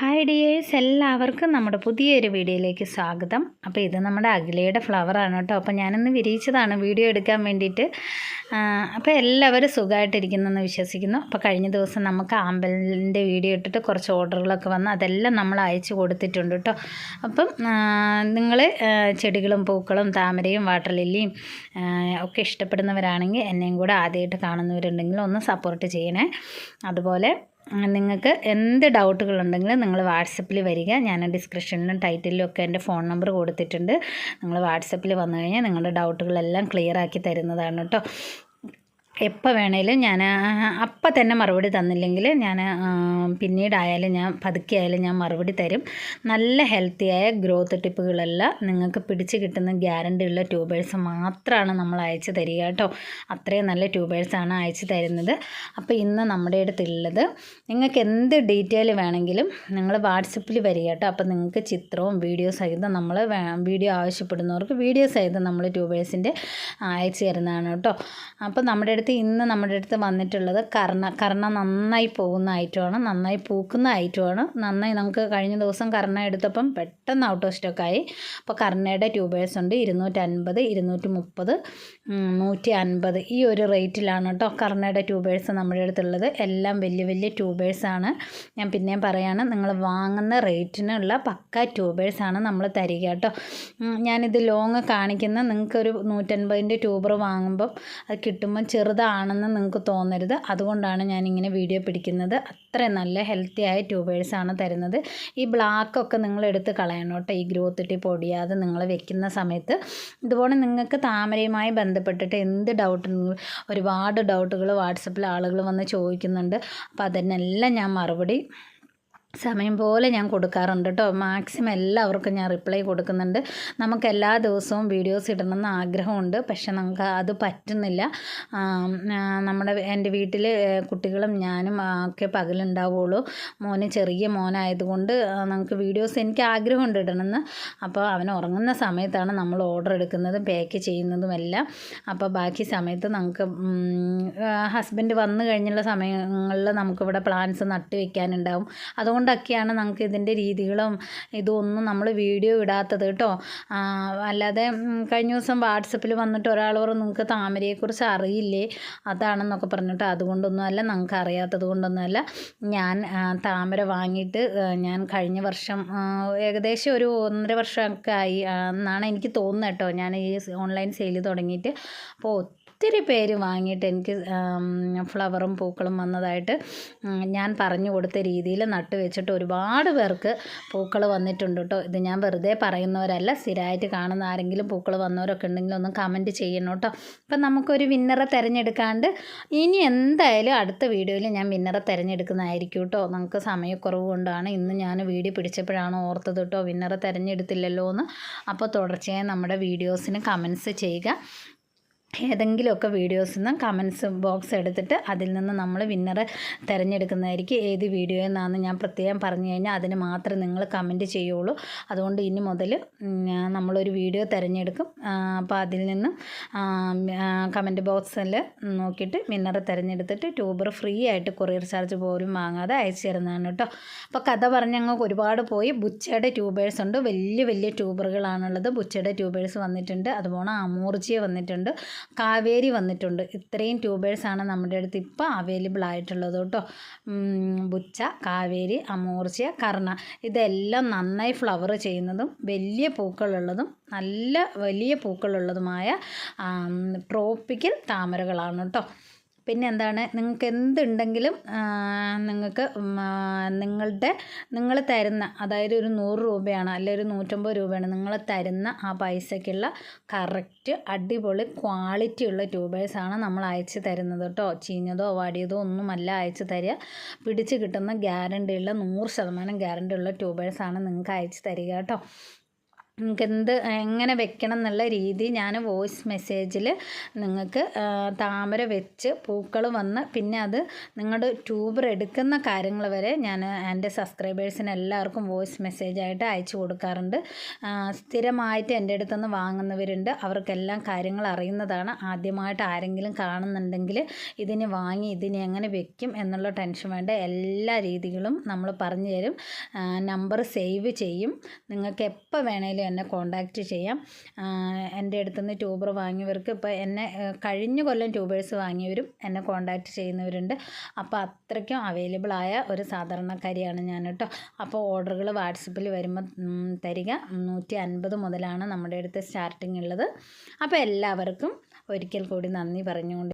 Hi dears എല്ലാവർക്കും നമ്മുടെ പുതിയൊരു വീഡിയോയിലേക്ക് സ്വാഗതം. അപ്പോൾ ഇത് നമ്മുടെ അഖിലയുടെ ഫ്ലവറാണ് കേട്ടോ. അപ്പോൾ ഞാനിന്ന് വിരിയിച്ചതാണ് വീഡിയോ എടുക്കാൻ വേണ്ടിയിട്ട്. അപ്പോൾ എല്ലാവരും സുഖമായിട്ടിരിക്കുന്നെന്ന് വിശ്വസിക്കുന്നു. അപ്പോൾ കഴിഞ്ഞ ദിവസം നമുക്ക് ആമ്പലിന്റെ വീഡിയോ ഇട്ടിട്ട് കുറച്ച് ഓർഡറുകളൊക്കെ വന്ന് അതെല്ലാം നമ്മൾ അയച്ചു കൊടുത്തിട്ടുണ്ട് കേട്ടോ. അപ്പം നിങ്ങൾ ചെടികളും പൂക്കളും താമരയും വാട്ടർ ലില്ലിയും ഒക്കെ ഇഷ്ടപ്പെടുന്നവരാണെങ്കിൽ എന്നെയും കൂടെ ആദ്യമായിട്ട് കാണുന്നവരുണ്ടെങ്കിൽ ഒന്ന് സപ്പോർട്ട് ചെയ്യണേ. അതുപോലെ നിങ്ങൾക്ക് എന്ത് ഡൗട്ടുകളുണ്ടെങ്കിലും നിങ്ങൾ വാട്സപ്പിൽ വരിക. ഞാൻ ഡിസ്ക്രിപ്ഷനിലും ടൈറ്റിലും ഒക്കെ എന്റെ ഫോൺ നമ്പർ കൊടുത്തിട്ടുണ്ട്. നിങ്ങൾ വാട്സപ്പിൽ വന്നു കഴിഞ്ഞാൽ നിങ്ങളുടെ ഡൗട്ടുകളെല്ലാം ക്ലിയർ ആക്കി തരുന്നതാണ് കേട്ടോ. എപ്പോൾ വേണേലും ഞാൻ അപ്പം തന്നെ മറുപടി തന്നില്ലെങ്കിൽ ഞാൻ പിന്നീടായാലും ഞാൻ പതുക്കെ ആയാലും ഞാൻ മറുപടി തരും. നല്ല ഹെൽത്തിയായ ഗ്രോത്ത് ടിപ്പുകളെല്ലാം നിങ്ങൾക്ക് പിടിച്ച് കിട്ടുന്ന ഗ്യാരണ്ടി ഉള്ള ട്യൂബേഴ്സ് മാത്രമാണ് നമ്മൾ അയച്ചു തരിക കേട്ടോ. അത്രയും നല്ല ട്യൂബേഴ്സാണ് അയച്ചു തരുന്നത്. അപ്പോൾ ഇന്ന് നമ്മുടെ അടുത്തുള്ളത് നിങ്ങൾക്ക് എന്ത് ഡീറ്റെയിൽ വേണമെങ്കിലും നിങ്ങൾ വാട്സപ്പിൽ വരിക കേട്ടോ. അപ്പോൾ നിങ്ങൾക്ക് ചിത്രവും വീഡിയോ സഹിതം നമ്മൾ വീഡിയോ ആവശ്യപ്പെടുന്നവർക്ക് വീഡിയോ സഹിതം നമ്മൾ ട്യൂബേഴ്സിന്റെ അയച്ചു തരുന്നതാണ് കേട്ടോ. അപ്പോൾ നമ്മുടെ അടുത്ത് ഇന്ന് നമ്മുടെ അടുത്ത് വന്നിട്ടുള്ളത് കർണ കർണ നന്നായി പോകുന്ന ഐറ്റമാണ് നന്നായി പൂക്കുന്ന ഐറ്റമാണ് നന്നായി നമുക്ക് കഴിഞ്ഞ ദിവസം കർണ എടുത്തപ്പം പെട്ടെന്ന് ഔട്ട് ഓഫ് സ്റ്റോക്കായി അപ്പോൾ കർണയുടെ ട്യൂബേഴ്സ് ഉണ്ട് ഇരുന്നൂറ്റൻപത് ഇരുന്നൂറ്റി മുപ്പത് നൂറ്റി അൻപത് ഈ ഒരു റേറ്റിലാണ് കേട്ടോ കർണയുടെ ട്യൂബേഴ്സ് നമ്മുടെ അടുത്തുള്ളത്. എല്ലാം വലിയ വലിയ ട്യൂബേഴ്സാണ് ഞാൻ പിന്നെയും പറയാണ് നിങ്ങൾ വാങ്ങുന്ന റേറ്റിനുള്ള പക്ക ട്യൂബേഴ്സാണ് നമ്മൾ തരിക കേട്ടോ. ഞാനിത് ലോങ് കാണിക്കുന്ന നിങ്ങൾക്കൊരു നൂറ്റൻപതിന്റെ ട്യൂബർ വാങ്ങുമ്പം അത് കിട്ടുമ്പോൾ ചെറുതാണെന്ന് നിങ്ങൾക്ക് തോന്നരുത്. അതുകൊണ്ടാണ് ഞാനിങ്ങനെ വീഡിയോ പിടിക്കുന്നത്. അത്ര നല്ല ഹെൽത്തി ആയ ട്യൂബേഴ്സാണ് തരുന്നത്. ഈ ബ്ലാക്കൊക്കെ നിങ്ങൾ എടുത്ത് കളയണം കേട്ടോ. ഈ ഗ്രോത്ത് ടിപ്പ് ഒടിയാതെ നിങ്ങൾ വെക്കുന്ന സമയത്ത്. ഇതുപോലെ നിങ്ങൾക്ക് താമരയുമായി ബന്ധപ്പെട്ടിട്ട് എന്ത് ഡൗട്ട് ഒരുപാട് ഡൗട്ടുകൾ വാട്സപ്പിൽ ആളുകൾ വന്ന് ചോദിക്കുന്നുണ്ട്. അപ്പോൾ അതിനെല്ലാം ഞാൻ മറുപടി സമയം പോലെ ഞാൻ കൊടുക്കാറുണ്ട് കേട്ടോ മാക്സിമം എല്ലാവർക്കും ഞാൻ റിപ്ലൈ കൊടുക്കുന്നുണ്ട്. നമുക്ക് എല്ലാ ദിവസവും വീഡിയോസ് ഇടണമെന്ന് ആഗ്രഹമുണ്ട്. പക്ഷെ നമുക്ക് അത് പറ്റുന്നില്ല. നമ്മുടെ എന്റെ വീട്ടിൽ കുട്ടികളും ഞാനും ഒക്കെ പകലുണ്ടാവുള്ളൂ. മോന് ചെറിയ മോനായതുകൊണ്ട് നമുക്ക് വീഡിയോസ് എനിക്ക് ആഗ്രഹമുണ്ട് ഇടണമെന്ന്. അപ്പോൾ അവൻ ഉറങ്ങുന്ന സമയത്താണ് നമ്മൾ ഓർഡർ എടുക്കുന്നതും പാക്ക് ചെയ്യുന്നതും എല്ലാം. അപ്പോൾ ബാക്കി സമയത്ത് നമുക്ക് ഹസ്ബൻഡ് വന്നു കഴിഞ്ഞുള്ള സമയങ്ങളിൽ നമുക്കിവിടെ പ്ലാന്റ്സ് നട്ട് വെക്കാനുണ്ടാവും. അതുകൊണ്ടൊക്കെയാണ് നമുക്ക് ഇതിന്റെ രീതികളും ഇതൊന്നും നമ്മൾ വീഡിയോ ഇടാത്തത് കേട്ടോ. അല്ലാതെ കഴിഞ്ഞ ദിവസം വാട്സപ്പിൽ വന്നിട്ട് ഒരാൾ പറഞ്ഞു നിങ്ങൾക്ക് താമരയെക്കുറിച്ച് അറിയില്ലേ? അതാണെന്നൊക്കെ പറഞ്ഞിട്ട് അതുകൊണ്ടൊന്നുമല്ല നമുക്ക് അറിയാത്തത് കൊണ്ടൊന്നുമല്ല ഞാൻ താമര വാങ്ങിയിട്ട് ഞാൻ കഴിഞ്ഞ വർഷം ഏകദേശം ഒരു ഒന്നര വർഷമൊക്കെ ആയി എന്നാണ് എനിക്ക് തോന്നുന്നത് കേട്ടോ. ഞാൻ ഈ ഓൺലൈൻ സെയിൽ തുടങ്ങിയിട്ട് അപ്പോൾ ഒത്തിരി പേര് വാങ്ങിയിട്ട് എനിക്ക് ഫ്ലവറും പൂക്കളും വന്നതായിട്ട് ഞാൻ പറഞ്ഞു കൊടുത്ത രീതിയിൽ നട്ടു വെച്ചിട്ട് ഒരുപാട് പേർക്ക് പൂക്കൾ വന്നിട്ടുണ്ട് കേട്ടോ. ഇത് ഞാൻ വെറുതെ പറയുന്നവരല്ല സ്ഥിരമായിട്ട് കാണുന്ന ആരെങ്കിലും പൂക്കൾ വന്നവരൊക്കെ ഉണ്ടെങ്കിൽ ഒന്ന് കമന്റ് ചെയ്യണം കേട്ടോ. അപ്പം നമുക്കൊരു വിന്നറെ തിരഞ്ഞെടുക്കാണ്ട് ഇനി എന്തായാലും അടുത്ത വീഡിയോയിൽ ഞാൻ വിന്നറെ തിരഞ്ഞെടുക്കുന്നതായിരിക്കും കേട്ടോ. നമുക്ക് സമയക്കുറവ് കൊണ്ടാണ് ഇന്ന് ഞാൻ വീഡിയോ പിടിച്ചപ്പോഴാണ് ഓർത്തത് കേട്ടോ. വിന്നറെ തിരഞ്ഞെടുത്തില്ലല്ലോ എന്ന് അപ്പോൾ തുടർച്ചയായി നമ്മുടെ വീഡിയോസിന് കമൻസ് ചെയ്യുക. ഏതെങ്കിലുമൊക്കെ വീഡിയോസിൽ നിന്ന് കമൻസ് ബോക്സ് എടുത്തിട്ട് അതിൽ നിന്ന് നമ്മൾ വിന്നറെ തിരഞ്ഞെടുക്കുന്നതായിരിക്കും ഏത് വീഡിയോ എന്നാന്ന് ഞാൻ പ്രത്യേകം പറഞ്ഞു കഴിഞ്ഞാൽ അതിന് മാത്രം നിങ്ങൾ കമന്റ് ചെയ്യുള്ളൂ. അതുകൊണ്ട് ഇനി മുതൽ നമ്മളൊരു വീഡിയോ തിരഞ്ഞെടുക്കും. അപ്പോൾ അതിൽ നിന്ന് കമന്റ് ബോക്സിൽ നോക്കിയിട്ട് വിന്നറെ തിരഞ്ഞെടുത്തിട്ട് ട്യൂബർ ഫ്രീ ആയിട്ട് കൊറിയർ ചാർജ് പോലും വാങ്ങാതെ അയച്ചു തരുന്നതാണ് കേട്ടോ. അപ്പോൾ കഥ പറഞ്ഞങ്ങ് ഒരുപാട് പോയി. ബുച്ചയുടെ ട്യൂബേഴ്സ് ഉണ്ട്. വലിയ വലിയ ട്യൂബറുകളാണുള്ളത് ബുച്ചയുടെ ട്യൂബേഴ്സ് വന്നിട്ടുണ്ട്. അതുപോലെ അമൂർജിയ വന്നിട്ടുണ്ട്. കാവേരി വന്നിട്ടുണ്ട്. ഇത്രയും ട്യൂബേഴ്സാണ് നമ്മുടെ അടുത്ത് ഇപ്പോൾ അവൈലബിൾ ആയിട്ടുള്ളത് കേട്ടോ. ബുച്ച കാവേരി അമൂർജിയ കർണ. ഇതെല്ലാം നന്നായി ഫ്ലവർ ചെയ്യുന്നതും വലിയ പൂക്കളുള്ളതും നല്ല വലിയ പൂക്കളുള്ളതുമായ ട്രോപ്പിക്കൽ താമരകളാണ് കേട്ടോ. പിന്നെ എന്താണ് നിങ്ങൾക്ക് എന്തുണ്ടെങ്കിലും നിങ്ങൾക്ക് നിങ്ങളുടെ നിങ്ങൾ തരുന്ന അതായത് ഒരു നൂറ് രൂപയാണ് അല്ലെങ്കിൽ ഒരു നൂറ്റമ്പത് രൂപയാണ് നിങ്ങൾ തരുന്ന ആ പൈസയ്ക്കുള്ള കറക്റ്റ് അടിപൊളി ക്വാളിറ്റി ഉള്ള ട്യൂബേഴ്സാണ് നമ്മൾ അയച്ച് തരുന്നത് കേട്ടോ. ചീഞ്ഞതോ വാടിയതോ ഒന്നുമല്ല അയച്ച് തരിക. പിടിച്ച് കിട്ടുന്ന ഗ്യാരണ്ടിയുള്ള നൂറ് ശതമാനം ഗ്യാരണ്ടിയുള്ള ട്യൂബേഴ്സാണ് നിങ്ങൾക്ക് അയച്ച് തരിക കേട്ടോ. നിങ്ങൾക്ക് എന്ത് എങ്ങനെ വെക്കണം എന്നുള്ള രീതി ഞാൻ വോയിസ് മെസ്സേജിൽ നിങ്ങൾക്ക് താമര വെച്ച് പൂക്കൾ വന്ന് പിന്നെ അത് നിങ്ങളുടെ ട്യൂബർ എടുക്കുന്ന കാര്യങ്ങൾ വരെ ഞാൻ എന്റെ സബ്സ്ക്രൈബേഴ്സിന് എല്ലാവർക്കും വോയിസ് മെസ്സേജായിട്ട് അയച്ചു കൊടുക്കാറുണ്ട്. സ്ഥിരമായിട്ട് എന്റെ അടുത്തുനിന്ന് വാങ്ങുന്നവരുണ്ട്. അവർക്കെല്ലാം കാര്യങ്ങൾ അറിയുന്നതാണ്. ആദ്യമായിട്ട് ആരെങ്കിലും കാണുന്നുണ്ടെങ്കിൽ ഇതിന് വാങ്ങി ഇതിനെ എങ്ങനെ വെക്കും എന്നുള്ള ടെൻഷൻ വേണ്ട. എല്ലാ രീതികളും നമ്മൾ പറഞ്ഞു തരും. നമ്പർ സേവ് ചെയ്യും. നിങ്ങൾക്ക് എപ്പോൾ വേണേലും എന്നെ കോണ്ടാക്റ്റ് ചെയ്യാം. എന്റെ അടുത്തുനിന്ന് ട്യൂബർ വാങ്ങിയവർക്ക് ഇപ്പോൾ എന്നെ കഴിഞ്ഞ കൊല്ലം ട്യൂബേഴ്സ് വാങ്ങിയവരും എന്നെ കോണ്ടാക്റ്റ് ചെയ്യുന്നവരുണ്ട്. അപ്പോൾ അത്രയ്ക്കും അവൈലബിൾ ആയ ഒരു സാധാരണക്കാരിയാണ് ഞാൻ കേട്ടോ. അപ്പോൾ ഓർഡറുകൾ വാട്സപ്പിൽ വരുമ്പോൾ തരിക. നൂറ്റി അൻപത് മുതലാണ് നമ്മുടെ അടുത്ത് സ്റ്റാർട്ടിംഗ് ഉള്ളത്. അപ്പോൾ എല്ലാവർക്കും ഒരിക്കൽ കൂടി നന്ദി പറഞ്ഞുകൊണ്ട്